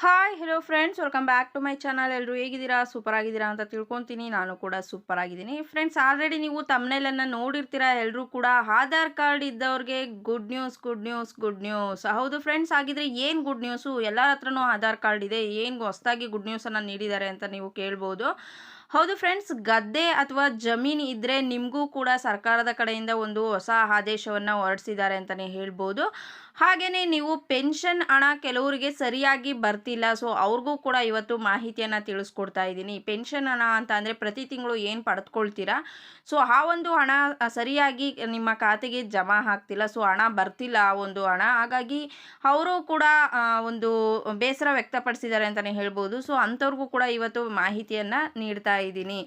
Hi hello friends welcome back to my channel ಎಲ್ಲರೂ ಹೇಗಿದ್ದೀರಾ? Super ಆಗಿದ್ದೀರಾ ಅಂತ ತಿಳ್ಕೊತೀನಿ. ನಾನು ಕೂಡ ಸೂಪರ್ ಆಗಿದ್ದೀನಿ ಫ್ರೆಂಡ್ಸ್ ಆಲ್ರೆಡಿ ನೀವು ತಮ್ಮನೇಲನ್ನು ನೋಡಿರ್ತೀರಾ? ಎಲ್ಲರೂ ಕೂಡ ಆಧಾರ್ ಕಾರ್ಡ್ ಇದ್ದವ್ರಿಗೆ good news good news good news ಹೌದು ಫ್ರೆಂಡ್ಸ್ ಆಗಿದ್ರೆ ಏನು ಗುಡ್ ನ್ಯೂಸು ಎಲ್ಲರ ಹತ್ರನೂ ಆಧಾರ್ ಕಾರ್ಡ್ ಇದೆ. ಏನು ಹೊಸದಾಗಿ ಗುಡ್ ನ್ಯೂಸನ್ನು ನೀಡಿದ್ದಾರೆ ಅಂತ ನೀವು ಕೇಳ್ಬೋದು. ಹೌದು ಫ್ರೆಂಡ್ಸ್ ಗದ್ದೆ ಅಥವಾ ಜಮೀನು ಇದ್ದರೆ ನಿಮಗೂ ಕೂಡ ಸರ್ಕಾರದ ಕಡೆಯಿಂದ ಒಂದು ಹೊಸ ಆದೇಶವನ್ನು ಹೊರಡಿಸಿದ್ದಾರೆ ಅಂತಲೇ ಹೇಳ್ಬೋದು. ಹಾಗೆಯೇ ನೀವು ಪೆನ್ಷನ್ ಹಣ ಕೆಲವರಿಗೆ ಸರಿಯಾಗಿ ಬರ್ತಿಲ್ಲ ಸೊ ಅವ್ರಿಗೂ ಕೂಡ ಇವತ್ತು ಮಾಹಿತಿಯನ್ನು ತಿಳಿಸ್ಕೊಡ್ತಾ ಇದ್ದೀನಿ. ಪೆನ್ಷನ್ ಹಣ ಅಂತ ಅಂದರೆ ಪ್ರತಿ ತಿಂಗಳು ಏನು ಪಡೆದುಕೊಳ್ತೀರಾ ಸೊ ಆ ಒಂದು ಹಣ ಸರಿಯಾಗಿ ನಿಮ್ಮ ಖಾತೆಗೆ ಜಮಾ ಆಗ್ತಿಲ್ಲ ಸೊ ಹಣ ಬರ್ತಿಲ್ಲ ಆ ಒಂದು ಹಣ. ಹಾಗಾಗಿ ಅವರು ಕೂಡ ಒಂದು ಬೇಸರ ವ್ಯಕ್ತಪಡಿಸಿದ್ದಾರೆ ಅಂತಲೇ ಹೇಳ್ಬೋದು. ಸೊ ಅಂಥವ್ರಿಗೂ ಕೂಡ ಇವತ್ತು ಮಾಹಿತಿಯನ್ನು ನೀಡ್ತಾ ಇದ್ದೀನಿ.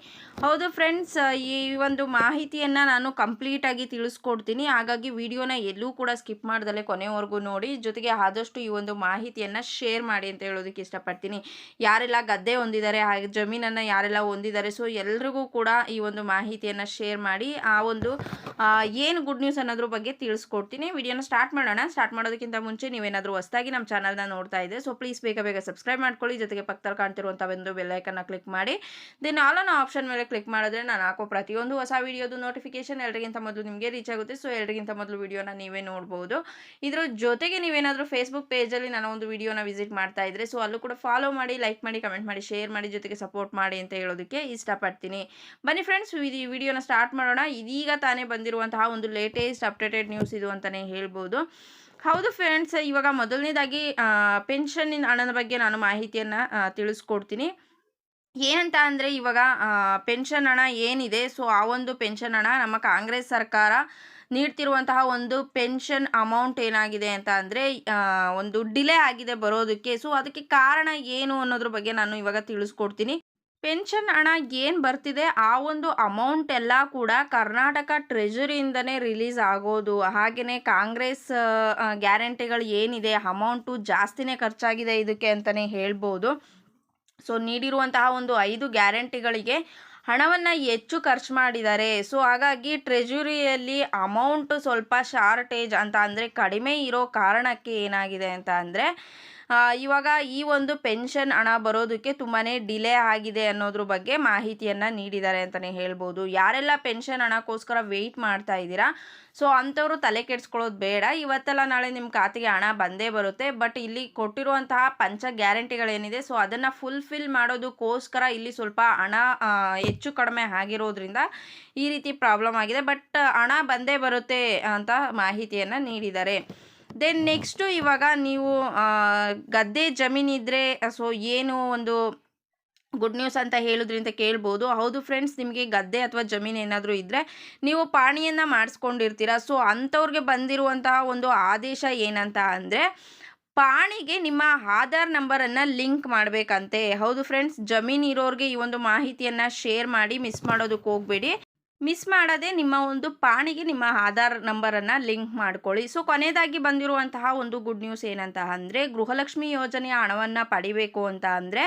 ಹೌದು ಫ್ರೆಂಡ್ಸ್ ಈ ಒಂದು ಮಾಹಿತಿಯನ್ನು ನಾನು ಕಂಪ್ಲೀಟಾಗಿ ತಿಳಿಸ್ಕೊಡ್ತೀನಿ. ಹಾಗಾಗಿ ವಿಡಿಯೋನ ಎಲ್ಲೂ ಕೂಡ ಸ್ಕಿಪ್ ಮಾಡ್ದಲೆ ಕೊನೆವರೆಗೂ ನೋಡಿ. ಜೊತೆಗೆ ಆದಷ್ಟು ಈ ಒಂದು ಮಾಹಿತಿಯನ್ನು ಶೇರ್ ಮಾಡಿ ಅಂತ ಹೇಳೋದಕ್ಕೆ ಇಷ್ಟಪಡ್ತೀನಿ. ಯಾರೆಲ್ಲ ಗದ್ದೆ ಹೊಂದಿದ್ದಾರೆ ಹಾಗೆ ಜಮೀನನ್ನು ಯಾರೆಲ್ಲ ಹೊಂದಿದ್ದಾರೆ ಸೊ ಎಲ್ರಿಗೂ ಕೂಡ ಈ ಒಂದು ಮಾಹಿತಿಯನ್ನು ಶೇರ್ ಮಾಡಿ, ಆ ಒಂದು ಏನು ಗುಡ್ ನ್ಯೂಸ್ ಅನ್ನೋದ್ರ ಬಗ್ಗೆ ತಿಳಿಸ್ಕೊಡ್ತೀನಿ. ವಿಡಿಯೋನ ಸ್ಟಾರ್ಟ್ ಮಾಡೋಣ. ಸ್ಟಾರ್ಟ್ ಮಾಡೋದಕ್ಕಿಂತ ಮುಂಚೆ ನೀವೇನಾದರೂ ಹೊಸದಾಗಿ ನಮ್ಮ ಚಾನಲ್ನ ನೋಡ್ತಾ ಇದ್ದೆ ಸೊ ಪ್ಲೀಸ್ ಬೇಗ ಬೇಗ ಸಬ್ಸ್ಕ್ರೈಬ್ ಮಾಡ್ಕೊಳ್ಳಿ. ಜೊತೆಗೆ ಪಕ್ಕದಲ್ಲಿ ಕಾಣ್ತಿರುವಂಥ ಒಂದು ಬೆಲ್ಲೈಕನ್ನ ಕ್ಲಿಕ್ ಮಾಡಿ. ದೆನ್ ಅನ್ನೋ ಆಪ್ಷನ್ ಮೇಲೆ ಕ್ಲಿಕ್ ಮಾಡಿದ್ರೆ ನಾನು ಹಾಕೋ ಪ್ರತಿಯೊಂದು ಹೊಸ ವೀಡಿಯೋದು ನೋಟಿಫಿಕೇಶನ್ ಎಲ್ಲರಿಗಿಂತ ಮೊದಲು ನಿಮಗೆ ರೀಚ್ ಆಗುತ್ತೆ. ಸೊ ಎಲ್ಲರಿಗಿಂತ ಮೊದಲು ವೀಡಿಯೋನ ನೀವೇ ನೋಡ್ಬೋದು. ಇದ್ರ ಜೊತೆಗೆ ನೀವೇನಾದರೂ ಫೇಸ್ಬುಕ್ ಪೇಜಲ್ಲಿ ನಾನು ಒಂದು ವೀಡಿಯೋನ ವಿಸಿಟ್ ಮಾಡ್ತಾ ಇದ್ರೆ ಸೊ ಅಲ್ಲೂ ಕೂಡ ಫಾಲೋ ಮಾಡಿ ಲೈಕ್ ಮಾಡಿ ಕಮೆಂಟ್ ಮಾಡಿ ಶೇರ್ ಮಾಡಿ, ಜೊತೆಗೆ ಸಪೋರ್ಟ್ ಮಾಡಿ ಅಂತ ಹೇಳೋದಕ್ಕೆ ಇಷ್ಟಪಡ್ತೀನಿ. ಬನ್ನಿ ಫ್ರೆಂಡ್ಸ್ ಈ ವಿಡಿಯೋನ ಸ್ಟಾರ್ಟ್ ಮಾಡೋಣ. ಇದೀಗ ತಾನೇ ಬಂದಿರುವಂತಹ ಒಂದು ಲೇಟೆಸ್ಟ್ ಅಪ್ಡೇಟೆಡ್ ನ್ಯೂಸ್ ಇದು ಅಂತಲೇ ಹೇಳ್ಬೋದು. ಹೌದು ಫ್ರೆಂಡ್ಸ್ ಇವಾಗ ಮೊದಲನೇದಾಗಿ ಪೆನ್ಷನ್ನಿನ ಹಣದ ಬಗ್ಗೆ ನಾನು ಮಾಹಿತಿಯನ್ನು ತಿಳಿಸ್ಕೊಡ್ತೀನಿ. ಏನಂತ ಅಂದರೆ ಇವಾಗ ಪೆನ್ಷನ್ ಹಣ ಏನಿದೆ, ಸೊ ಆ ಒಂದು ಪೆನ್ಷನ್ ಹಣ ನಮ್ಮ ಕಾಂಗ್ರೆಸ್ ಸರ್ಕಾರ ನೀಡ್ತಿರುವಂತಹ ಒಂದು ಪೆನ್ಷನ್ ಅಮೌಂಟ್ ಏನಾಗಿದೆ ಅಂತ ಅಂದರೆ ಒಂದು ಡಿಲೇ ಆಗಿದೆ ಬರೋದಕ್ಕೆ. ಸೊ ಅದಕ್ಕೆ ಕಾರಣ ಏನು ಅನ್ನೋದ್ರ ಬಗ್ಗೆ ನಾನು ಇವಾಗ ತಿಳಿಸ್ಕೊಡ್ತೀನಿ. ಪೆನ್ಷನ್ ಹಣ ಏನು ಬರ್ತಿದೆ, ಆ ಒಂದು ಅಮೌಂಟ್ ಎಲ್ಲ ಕೂಡ ಕರ್ನಾಟಕ ಟ್ರೆಜರಿಯಿಂದನೇ ರಿಲೀಸ್ ಆಗೋದು. ಹಾಗೆಯೇ ಕಾಂಗ್ರೆಸ್ ಗ್ಯಾರಂಟಿಗಳು ಏನಿದೆ, ಅಮೌಂಟು ಜಾಸ್ತಿನೇ ಖರ್ಚಾಗಿದೆ ಇದಕ್ಕೆ ಅಂತಲೇ ಹೇಳ್ಬೋದು. ಸೊ ನೀಡಿರುವಂತಹ ಒಂದು ಐದು ಗ್ಯಾರಂಟಿಗಳಿಗೆ ಹಣವನ್ನು ಹೆಚ್ಚು ಖರ್ಚು ಮಾಡಿದ್ದಾರೆ. ಸೊ ಹಾಗಾಗಿ ಟ್ರೆಜುರಿಯಲ್ಲಿ ಅಮೌಂಟ್ ಸ್ವಲ್ಪ ಶಾರ್ಟೇಜ್ ಅಂತ ಅಂದರೆ ಕಡಿಮೆ ಇರೋ ಕಾರಣಕ್ಕೆ ಏನಾಗಿದೆ ಅಂತ ಅಂದರೆ ಇವಾಗ ಈ ಒಂದು ಪೆನ್ಷನ್ ಹಣ ಬರೋದಕ್ಕೆ ತುಂಬಾ ಡಿಲೇ ಆಗಿದೆ ಅನ್ನೋದ್ರ ಬಗ್ಗೆ ಮಾಹಿತಿಯನ್ನು ನೀಡಿದ್ದಾರೆ ಅಂತಲೇ ಹೇಳ್ಬೋದು. ಯಾರೆಲ್ಲ ಪೆನ್ಷನ್ ಹಣಕ್ಕೋಸ್ಕರ ವೆಯ್ಟ್ ಮಾಡ್ತಾ ಇದ್ದೀರಾ? ಸೊ, ಅಂಥವ್ರು ತಲೆ ಕೆಡಿಸ್ಕೊಳ್ಳೋದು ಬೇಡ. ಇವತ್ತೆಲ್ಲ ನಾಳೆ ನಿಮ್ಮ ಖಾತೆಗೆ ಹಣ ಬಂದೇ ಬರುತ್ತೆ. ಬಟ್ ಇಲ್ಲಿ ಕೊಟ್ಟಿರುವಂತಹ ಪಂಚ ಗ್ಯಾರಂಟಿಗಳೇನಿದೆ, ಸೊ, ಅದನ್ನು ಫುಲ್ಫಿಲ್ ಮಾಡೋದಕ್ಕೋಸ್ಕರ ಇಲ್ಲಿ ಸ್ವಲ್ಪ ಹಣ ಹೆಚ್ಚು ಕಡಿಮೆ ಆಗಿರೋದ್ರಿಂದ ಈ ರೀತಿ ಪ್ರಾಬ್ಲಮ್ ಆಗಿದೆ. ಬಟ್ ಹಣ ಬಂದೇ ಬರುತ್ತೆ ಅಂತ ಮಾಹಿತಿಯನ್ನು ನೀಡಿದ್ದಾರೆ. ದೆನ್ ನೆಕ್ಸ್ಟು ಇವಾಗ ನೀವು ಗದ್ದೆ ಜಮೀನಿದ್ರೆ ಸೊ ಏನು ಒಂದು ಗುಡ್ ನ್ಯೂಸ್ ಅಂತ ಹೇಳಿದ್ರಿಂದ ಕೇಳ್ಬೋದು. ಹೌದು ಫ್ರೆಂಡ್ಸ್ ನಿಮಗೆ ಗದ್ದೆ ಅಥವಾ ಜಮೀನು ಏನಾದರೂ ಇದ್ದರೆ ನೀವು ಪಾಣಿಯನ್ನು ಮಾಡಿಸ್ಕೊಂಡಿರ್ತೀರ. ಸೊ ಅಂಥವ್ರಿಗೆ ಬಂದಿರುವಂತಹ ಒಂದು ಆದೇಶ ಏನಂತ ಅಂದರೆ, ಪಾಣಿಗೆ ನಿಮ್ಮ ಆಧಾರ್ ನಂಬರನ್ನು ಲಿಂಕ್ ಮಾಡಬೇಕಂತೆ. ಹೌದು ಫ್ರೆಂಡ್ಸ್ ಜಮೀನು ಇರೋರಿಗೆ ಈ ಒಂದು ಮಾಹಿತಿಯನ್ನು ಶೇರ್ ಮಾಡಿ ಮಿಸ್ ಮಾಡೋದಕ್ಕೆ ಹೋಗಬೇಡಿ. ಮಿಸ್ ಮಾಡದೆ ನಿಮ್ಮ ಒಂದು ಪಾಣಿಗೆ ನಿಮ್ಮ ಆಧಾರ್ ನಂಬರನ್ನು ಲಿಂಕ್ ಮಾಡ್ಕೊಳ್ಳಿ. ಸೊ ಕೊನೆಯದಾಗಿ ಬಂದಿರುವಂತಹ ಒಂದು ಗುಡ್ ನ್ಯೂಸ್ ಏನಂತ ಅಂದರೆ ಗೃಹಲಕ್ಷ್ಮಿ ಯೋಜನೆಯ ಹಣವನ್ನು ಪಡಿಬೇಕು ಅಂತ ಅಂದರೆ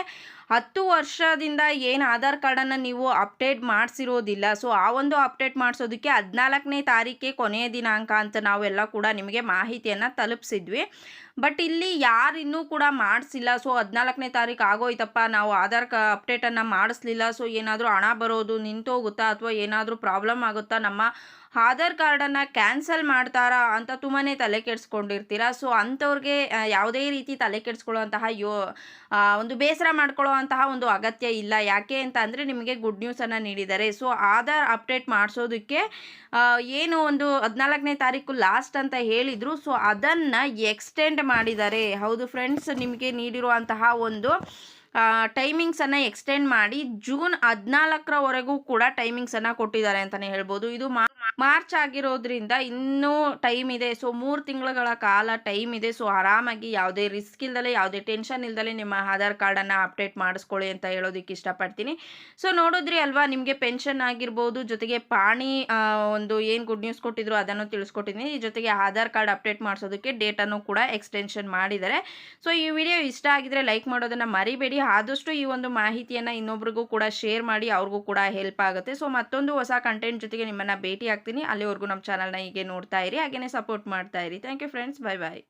ಹತ್ತು ವರ್ಷದಿಂದ ಏನು ಆಧಾರ್ ಕಾರ್ಡನ್ನು ನೀವು ಅಪ್ಡೇಟ್ ಮಾಡಿಸಿರೋದಿಲ್ಲ. ಸೊ, ಆ ಒಂದು ಅಪ್ಡೇಟ್ ಮಾಡಿಸೋದಕ್ಕೆ ಹದಿನಾಲ್ಕನೇ ತಾರೀಕೆ ಕೊನೆಯ ದಿನಾಂಕ ಅಂತ ನಾವೆಲ್ಲ ಕೂಡ ನಿಮಗೆ ಮಾಹಿತಿಯನ್ನು ತಲುಪಿಸಿದ್ವಿ. ಬಟ್ ಇಲ್ಲಿ ಯಾರು ಇನ್ನೂ ಕೂಡ ಮಾಡಿಸಿಲ್ಲ. ಸೊ, ಹದಿನಾಲ್ಕನೇ ತಾರೀಕು ಆಗೋಯ್ತಪ್ಪ. ನಾವು ಆಧಾರ್ ಕ, ಅಪ್ಡೇಟನ್ನು ಮಾಡಿಸ್ಲಿಲ್ಲ. ಸೊ, ಏನಾದರೂ ಹಣ ಬರೋದು ನಿಂತೋಗುತ್ತಾ ಅಥವಾ ಏನಾದರೂ ಪ್ರಾಬ್ಲಮ್ ಆಗುತ್ತಾ? ನಮ್ಮ ಆಧಾರ್ ಕಾರ್ಡನ್ನು ಕ್ಯಾನ್ಸಲ್ ಮಾಡ್ತಾರಾ ಅಂತ ತುಂಬಾ ತಲೆ ಕೆಡಿಸ್ಕೊಂಡಿರ್ತೀರ? ಸೊ, ಅಂಥವ್ರಿಗೆ ಯಾವುದೇ ರೀತಿ ತಲೆ ಕೆಡಿಸ್ಕೊಳ್ಳೋಂತಹ ಯೋ ಒಂದು ಬೇಸರ ಮಾಡ್ಕೊಳ್ಳುವಂತಹ ಒಂದು ಅಗತ್ಯ ಇಲ್ಲ. ಯಾಕೆ ಅಂತ ಅಂದರೆ ನಿಮಗೆ ಗುಡ್ ನ್ಯೂಸನ್ನು ನೀಡಿದ್ದಾರೆ. ಸೊ ಆಧಾರ್ ಅಪ್ಡೇಟ್ ಮಾಡಿಸೋದಕ್ಕೆ ಏನು ಒಂದು ಹದಿನಾಲ್ಕನೇ ತಾರೀಕು ಲಾಸ್ಟ್ ಅಂತ ಹೇಳಿದರು. ಸೊ ಅದನ್ನು ಎಕ್ಸ್ಟೆಂಡ್ ಮಾಡಿದ್ದಾರೆ. ಹೌದು ಫ್ರೆಂಡ್ಸ್ ನಿಮಗೆ ನೀಡಿರುವಂತಹ ಒಂದು ಟೈಮಿಂಗ್ಸನ್ನು ಎಕ್ಸ್ಟೆಂಡ್ ಮಾಡಿ ಜೂನ್ ಹದಿನಾಲ್ಕರವರೆಗೂ ಕೂಡ ಟೈಮಿಂಗ್ಸನ್ನು ಕೊಟ್ಟಿದ್ದಾರೆ ಅಂತಲೇ ಹೇಳ್ಬೋದು. ಇದು ಮಾರ್ಚ್ ಆಗಿರೋದ್ರಿಂದ ಇನ್ನೂ ಟೈಮ್ ಇದೆ. ಸೊ ಮೂರು ತಿಂಗಳುಗಳ ಕಾಲ ಟೈಮ್ ಇದೆ. ಸೊ ಆರಾಮಾಗಿ ಯಾವುದೇ ರಿಸ್ಕ್ ಇಲ್ದಲೆ, ಯಾವುದೇ ಟೆನ್ಷನ್ ಇಲ್ದಲೆ ನಿಮ್ಮ ಆಧಾರ್ ಕಾರ್ಡನ್ನು ಅಪ್ಡೇಟ್ ಮಾಡಿಸ್ಕೊಳ್ಳಿ ಅಂತ ಹೇಳೋದಕ್ಕೆ ಇಷ್ಟಪಡ್ತೀನಿ. ಸೊ ನೋಡಿದ್ರಿ ಅಲ್ವಾ, ನಿಮಗೆ ಪೆನ್ಷನ್ ಆಗಿರ್ಬೋದು, ಜೊತೆಗೆ ಪಾಣಿ ಒಂದು ಏನು ಗುಡ್ ನ್ಯೂಸ್ ಕೊಟ್ಟಿದ್ರು ಅದನ್ನು ತಿಳಿಸ್ಕೊಟ್ಟಿದ್ದೀನಿ. ಜೊತೆಗೆ ಆಧಾರ್ ಕಾರ್ಡ್ ಅಪ್ಡೇಟ್ ಮಾಡಿಸೋದಕ್ಕೆ ಡೇಟನ್ನು ಕೂಡ ಎಕ್ಸ್ಟೆನ್ಷನ್ ಮಾಡಿದ್ದಾರೆ. ಸೊ ಈ ವಿಡಿಯೋ ಇಷ್ಟ ಆಗಿದ್ರೆ ಲೈಕ್ ಮಾಡೋದನ್ನು ಮರಿಬೇಡಿ. ಆದಷ್ಟು ಈ ಒಂದು ಮಾಹಿತಿಯನ್ನು ಇನ್ನೊಬ್ರಿಗೂ ಕೂಡ ಶೇರ್ ಮಾಡಿ ಅವ್ರಿಗೂ ಕೂಡ ಹೆಲ್ಪ್ ಆಗುತ್ತೆ. ಸೊ ಮತ್ತೊಂದು ಹೊಸ ಕಂಟೆಂಟ್ ಜೊತೆಗೆ ನಿಮ್ಮನ್ನು ಭೇಟಿ ಅಲ್ಲಿವರೆಗೂ ನಮ್ಮ ಚಾನಲ್ನ ಹೀಗೆ ನೋಡ್ತಾ ಇರಿ ಹಾಗೆಯೇ ಸಪೋರ್ಟ್ ಮಾಡ್ತಾ ಇರಿ. Thank you friends bye bye